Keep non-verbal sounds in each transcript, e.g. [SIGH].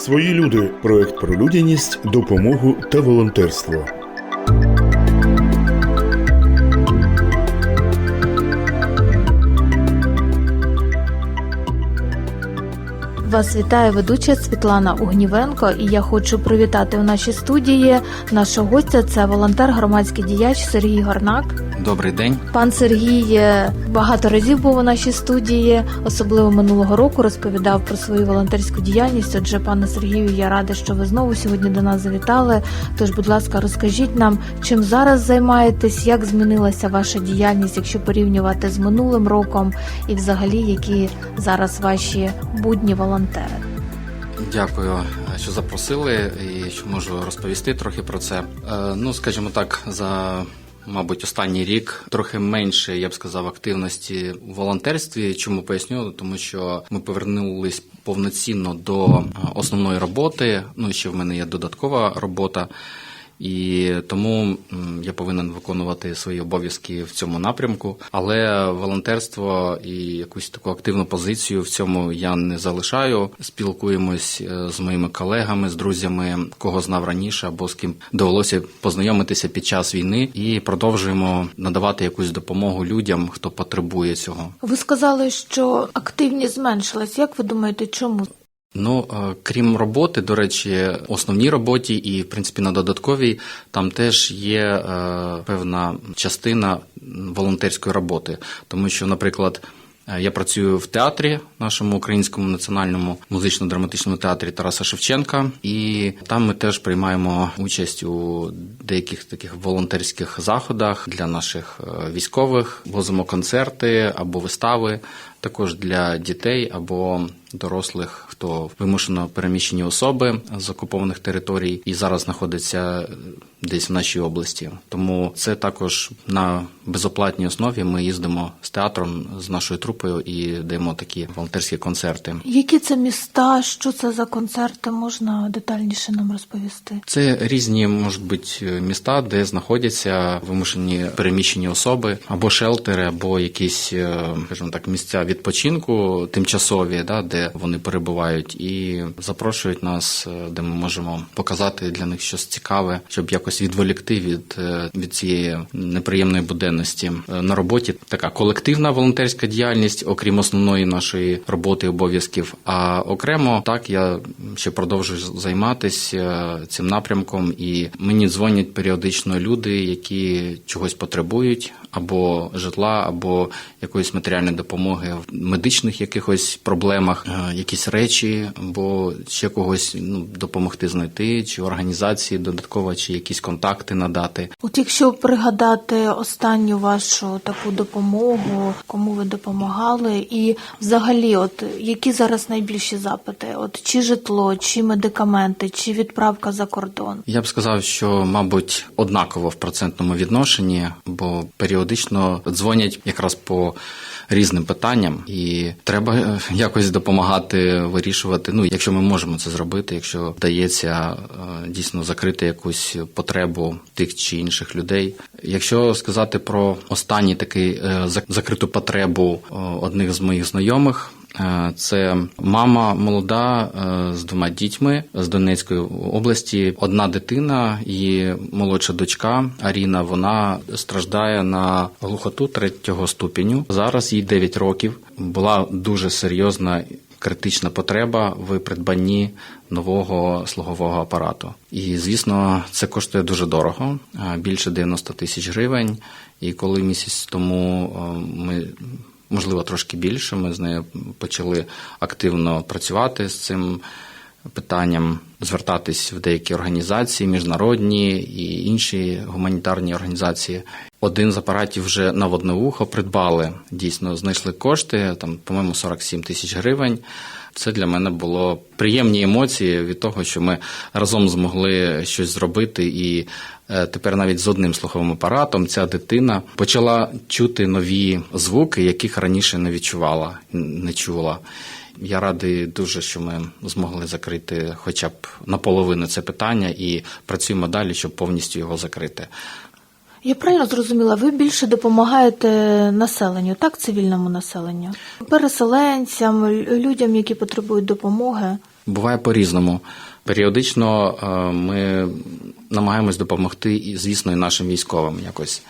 Свої люди проект про людяність, допомогу та волонтерство. Вас вітає ведуча Світлана Угнівенко, і я хочу привітати у нашій студії нашого гостя. Це волонтер, громадський діяч Сергій Горнак. Добрий день. Пан Сергій багато разів був у нашій студії, особливо минулого року розповідав про свою волонтерську діяльність. Отже, пане Сергію, я рада, що ви знову сьогодні до нас завітали. Тож, будь ласка, розкажіть нам, чим зараз займаєтесь, як змінилася ваша діяльність, якщо порівнювати з минулим роком, і взагалі які зараз ваші будні волонтери. Дякую, що запросили і що можу розповісти трохи про це. Е, Ну, скажімо так, за. Мабуть, останній рік трохи менше, я б сказав, активності у волонтерстві. Чому поясню? Тому що ми повернулись повноцінно до основної роботи. Ну, ще в мене є додаткова робота, і тому я повинен виконувати свої обов'язки в цьому напрямку. Але волонтерство і якусь таку активну позицію в цьому я не залишаю. Спілкуємось е, з моїми колегами, з друзями, кого знав раніше, або з ким довелося познайомитися під час війни, і продовжуємо надавати якусь допомогу людям, хто потребує цього. Ви сказали, що активність зменшилась. Як ви думаєте, чому? Ну, е, крім роботи, до речі, основній роботі і, в принципі, на додатковій там теж є е, певна частина волонтерської роботи, тому що, наприклад. е, Я працюю в театрі, нашому українському національному музично-драматичному театрі Тараса Шевченка, і там ми теж приймаємо участь у деяких таких волонтерських заходах для наших військових, возимо концерти або вистави, також для дітей або дорослих, хто вимушено переміщені особи з окупованих територій і зараз знаходиться десь в нашій області. Тому це також на безоплатній основі. Ми їздимо з театром з нашою трупою і даємо такі волонтерські концерти. Які це міста? Що це за концерти? Можна детальніше нам розповісти? Це різні можуть бути міста, де знаходяться вимушені переміщені особи, або шелтери, або якісь, е, скажімо так, місця відпочинку тимчасові, да, де вони перебувають, і запрошують нас, е, де ми можемо показати для них щось цікаве, щоб якось відволікти від, е, від цієї неприємної буденності. Е, На роботі така колективна волонтерська діяльність, окрім основної нашої роботи обов'язків. А окремо так я ще продовжую займатися цим напрямком, і мені дзвонять періодично люди, які чогось потребують, або житла, або якоїсь матеріальної допомоги медичних якихось проблемах, е, якісь речі, або ще когось ну, допомогти знайти, чи організації додатково, чи якісь контакти надати. От якщо пригадати останню вашу таку допомогу, кому ви допомагали, і взагалі, от які зараз найбільші запити? От чи житло, чи медикаменти, чи відправка за кордон? Я б сказав, що мабуть однаково в процентному відношенні, бо періодично дзвонять якраз по різним питанням, і треба е, якось допомагати вирішувати. Ну, якщо ми можемо це зробити, якщо вдається е, дійсно закрити якусь потребу тих чи інших людей. Якщо сказати про останній такий е, закриту потребу одних з моїх знайомих. Е, Це мама молода е, з двома дітьми з Донецької області. Одна дитина, її молодша дочка Аріна. Вона страждає на глухоту третього ступеню. Зараз їй 9 років. Була дуже серйозна. Критична потреба в придбанні нового слугового апарату, і звісно, це коштує дуже дорого, е, більше 90 тисяч гривень. І коли місяць тому ми можливо трошки більше. Ми з нею почали активно працювати з цим питанням, звертатись в деякі організації, міжнародні і інші гуманітарні організації. Один з апаратів вже на водне вухо придбали. Дійсно, знайшли кошти, там, по-моєму, 47 тисяч гривень. Це для мене було приємні емоції від того, що ми разом змогли щось зробити, і е, тепер навіть з одним слуховим апаратом ця дитина почала чути нові звуки, яких раніше не відчувала, не чула. Я радий дуже, що ми змогли закрити хоча б наполовину це питання і працюємо далі, щоб повністю його закрити. Я правильно зрозуміла, ви більше допомагаєте населенню, так, цивільному населенню, переселенцям, людям, які потребують допомоги. Буває по-різному. Періодично е, ми намагаємось допомогти, звісно, і нашим військовим якось.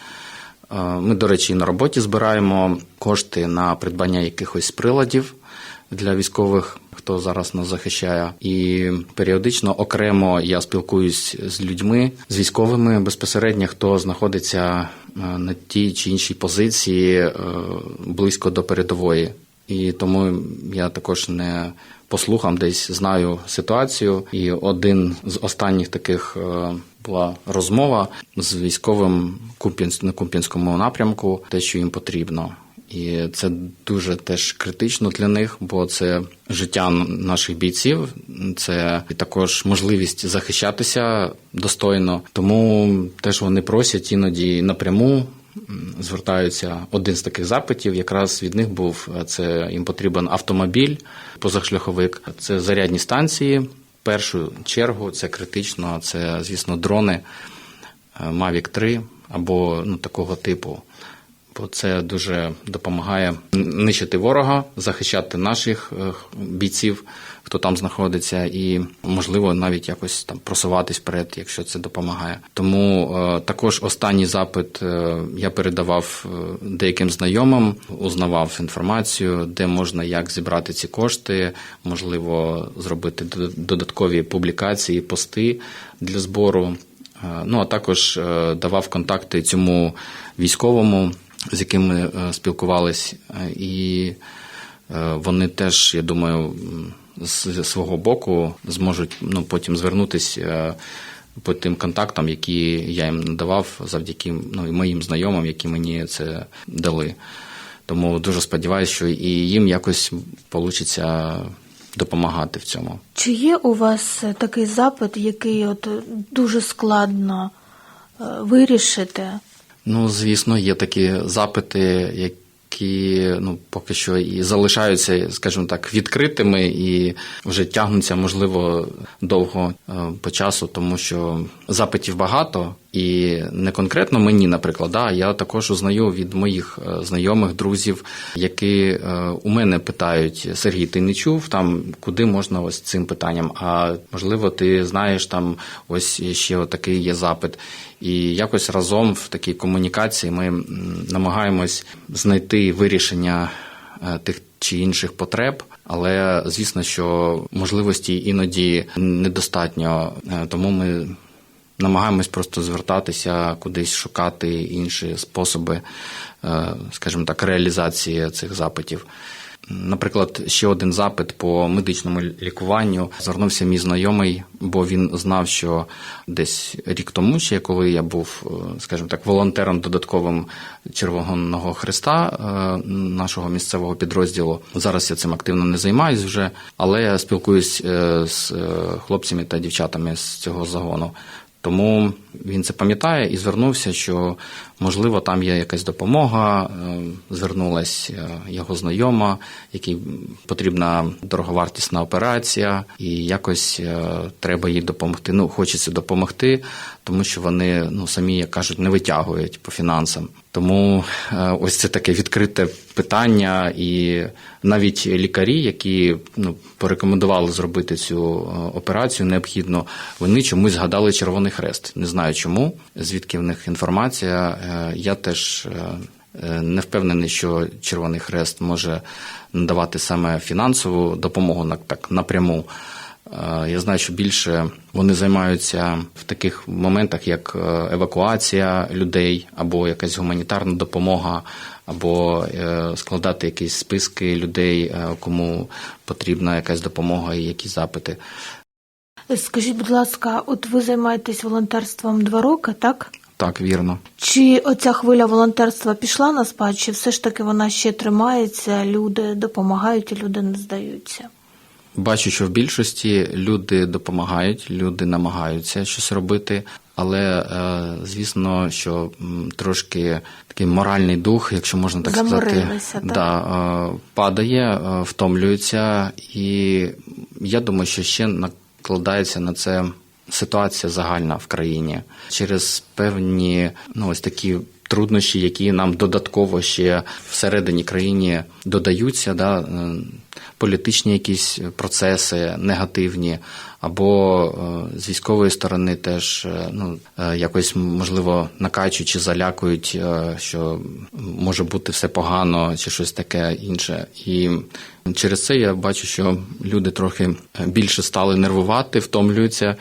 Е, Ми, до речі, на роботі збираємо кошти на придбання якихось приладів для військових, хто зараз нас захищає. І періодично окремо я спілкуюсь з людьми, з військовими безпосередньо, хто знаходиться е, на тій чи іншій позиції е, близько до передової. І тому я також не по слухам десь знаю ситуацію. І один з останніх таких е, була розмова з військовим Куп'янськ- на Куп'янському напрямку, те, що їм потрібно. І це дуже теж критично для них, бо це життя наших бійців, це також можливість захищатися достойно. Тому теж вони просять іноді напряму звертаються. Один з таких запитів якраз від них був це їм потрібен автомобіль, позашляховик, це зарядні станції. Першу чергу це критично, це звісно дрони е, Mavic 3 або ну, такого типу. Бо це дуже допомагає нищити ворога, захищати наших е, бійців, хто там знаходиться, і можливо навіть якось там просуватись вперед, якщо це допомагає. Тому е, також останній запит е, я передавав деяким знайомим, узнавав інформацію, де можна як зібрати ці кошти, можливо, зробити дод- додаткові публікації, пости для збору. Ну а також давав контакти цьому військовому, з яким ми е, спілкувались, е, і е, вони теж, я думаю, з свого боку зможуть ну, потім звернутися по тим контактам, які я їм надавав завдяки ну, моїм знайомим, які мені це дали. Тому дуже сподіваюся, що і їм якось вийде допомагати в цьому. Чи є у вас такий запит, який от дуже складно вирішити? Ну, звісно, є такі запити, які ну, поки що і залишаються, скажімо так, відкритими і вже тягнуться, можливо, довго е, по часу, тому що запитів багато, і не конкретно мені, наприклад, да, я також узнаю від моїх е, знайомих, друзів, які е, у мене питають: Сергій, ти не чув там, куди можна ось цим питанням? А можливо, ти знаєш там ось ще такий є запит. І якось разом в такій комунікації ми намагаємось знайти вирішення е, тих чи інших потреб, але звісно, що можливості іноді недостатньо, тому ми намагаємось просто звертатися кудись, шукати інші способи, е, скажімо так, реалізації цих запитів. Наприклад, ще один запит по медичному лікуванню звернувся мій знайомий, бо він знав, що десь рік тому, ще коли я був, е, скажімо так, волонтером додатковим Червоного Христа е, нашого місцевого підрозділу. Зараз я цим активно не займаюсь вже, але я спілкуюсь з хлопцями та дівчатами з цього загону. Тому він це пам'ятає і звернувся, що можливо там є якась допомога. Е, Звернулась е, його знайома, якій потрібна дороговартісна операція, і якось е, треба їй допомогти. Ну, хочеться допомогти, тому що вони ну самі як кажуть не витягують по фінансам. Тому е, ось це таке відкрите питання, і навіть лікарі, які ну порекомендували зробити цю е, операцію, необхідно, вони чомусь згадали Червоний Хрест. Не знаю чому, звідки в них інформація. Е, Я теж не впевнений, що Червоний Хрест може надавати саме фінансову допомогу так напряму. Я знаю, що більше вони займаються в таких моментах, як е, евакуація людей, або якась гуманітарна допомога, або е, складати якісь списки людей, е, кому потрібна якась допомога і які запити. Скажіть, будь ласка, от ви займаєтесь волонтерством два роки, так? Так, вірно. Чи оця хвиля волонтерства пішла на спад, чи все ж таки вона ще тримається, люди допомагають і люди не здаються? Бачу, що в більшості люди допомагають, люди намагаються щось робити, але е, звісно, що трошки такий моральний дух, якщо можна так сказати, так? Да, е, падає, е, втомлюється, і я думаю, що ще накладається на це ситуація загальна в країні через певні ну ось такі труднощі, які нам додатково ще всередині країни додаються, да, е, політичні якісь процеси негативні, або е, з військової сторони теж е, ну, якось можливо накачують чи залякують, що може бути все погано чи щось таке інше. І через це я бачу, що люди трохи більше стали нервувати, втомлюються.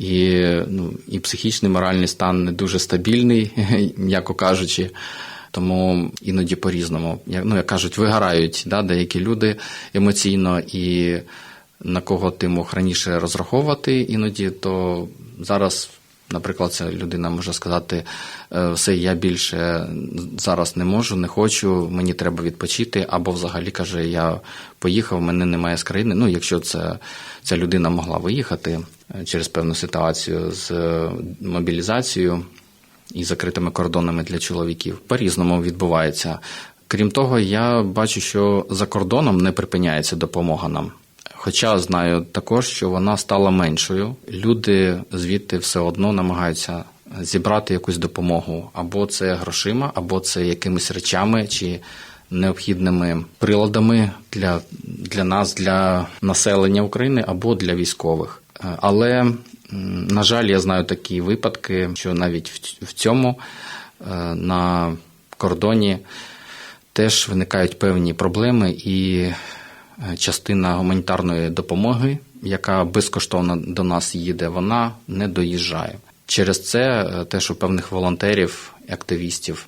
І, ну, і психічний моральний стан не дуже стабільний, [LAUGHS] м'яко кажучи. Тому іноді по-різному. Як, ну, як кажуть, вигорають да, деякі люди емоційно, і на кого ти мог раніше розраховувати іноді, то зараз, наприклад, ця людина може сказати: «Е, все, я більше зараз не можу, не хочу, мені треба відпочити, або взагалі каже, я поїхав, мене немає з країни. Ну, якщо це, ця людина могла виїхати е, через певну ситуацію з е, мобілізацією і закритими кордонами для чоловіків. По-різному відбувається. Крім того, я бачу, що за кордоном не припиняється допомога нам. Хоча знаю також, що вона стала меншою. Люди звідти все одно намагаються зібрати якусь допомогу, або це грошима, або це якимись речами чи необхідними приладами для, для нас, для населення України або для військових. Е, Але на жаль, я знаю такі випадки, що навіть в- цьому е, на кордоні теж виникають певні проблеми, і частина гуманітарної допомоги, яка безкоштовно до нас їде, вона не доїжджає. Через це е, теж у певних волонтерів, активістів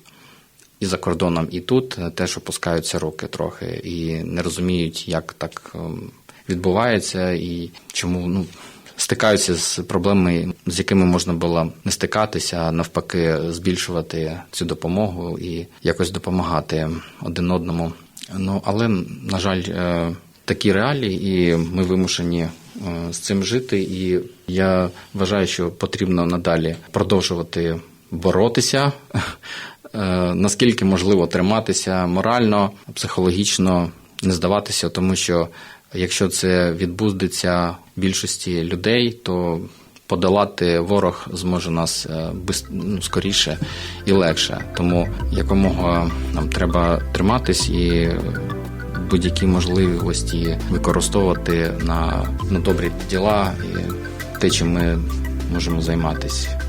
і за кордоном, і тут е, теж опускаються руки трохи і не розуміють, як так відбувається і чому ну. Стикаються з проблемами, з якими можна було не стикатися, а навпаки, збільшувати цю допомогу і якось допомагати один одному. Ну але на жаль, е, такі реалії, і ми вимушені е, з цим жити. І я вважаю, що потрібно надалі продовжувати боротися, [LAUGHS] е, наскільки можливо триматися морально, психологічно, не здаватися, тому що якщо це відбудеться більшості людей, то подолати ворог зможе нас е, ну, скоріше і легше. Тому якомога нам треба триматись і будь-які можливості використовувати на, на добрі діла і те, чим ми можемо займатися.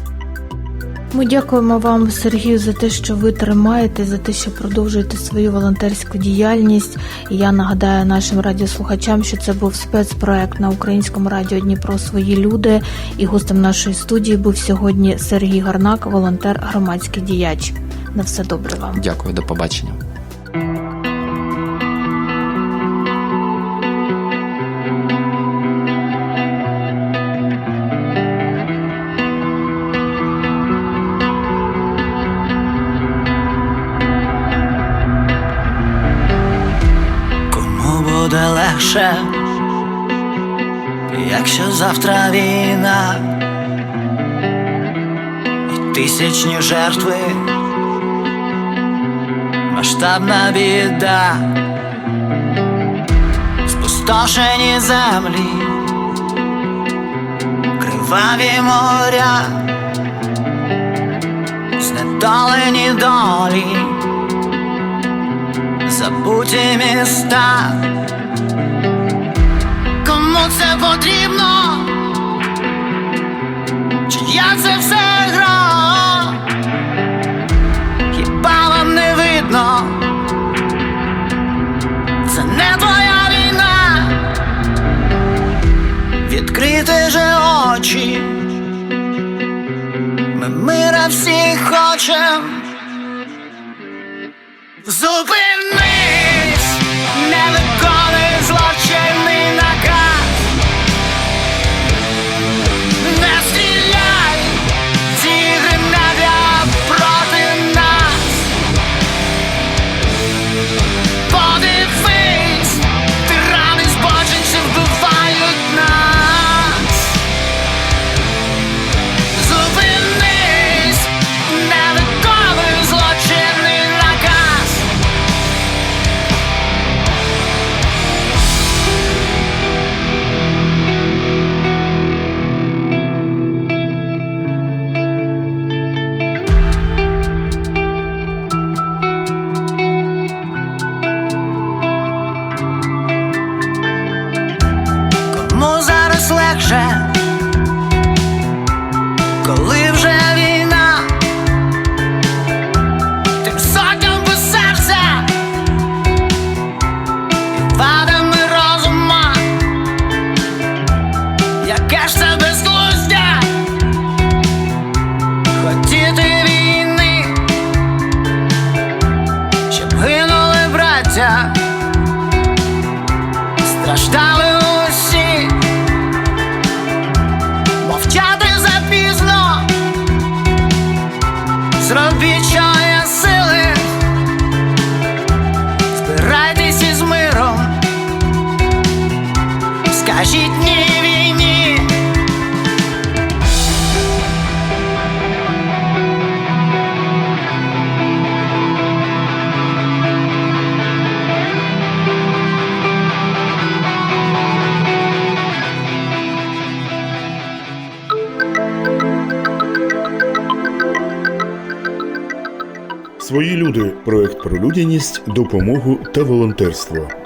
Ми дякуємо вам, Сергію, за те, що ви тримаєте, за те, що продовжуєте свою волонтерську діяльність. І я нагадаю нашим радіослухачам, що це був спецпроект на українському радіо Дніпро Свої люди. І гостем нашої студії був сьогодні Сергій Гарнак, волонтер, громадський діяч. На все добре вам. Дякую, до побачення. Легше, якщо завтра війна і тисячні жертви, масштабна біда, спустошені землі, криваві моря, знедолені долі забуті міста. Це потрібно? Чи я це все гра? Хіба вам не видно? Це не твоя війна. Відкрити же очі. Ми мира всі хочем. Зупинись, люди проект про людяність, допомогу та волонтерство.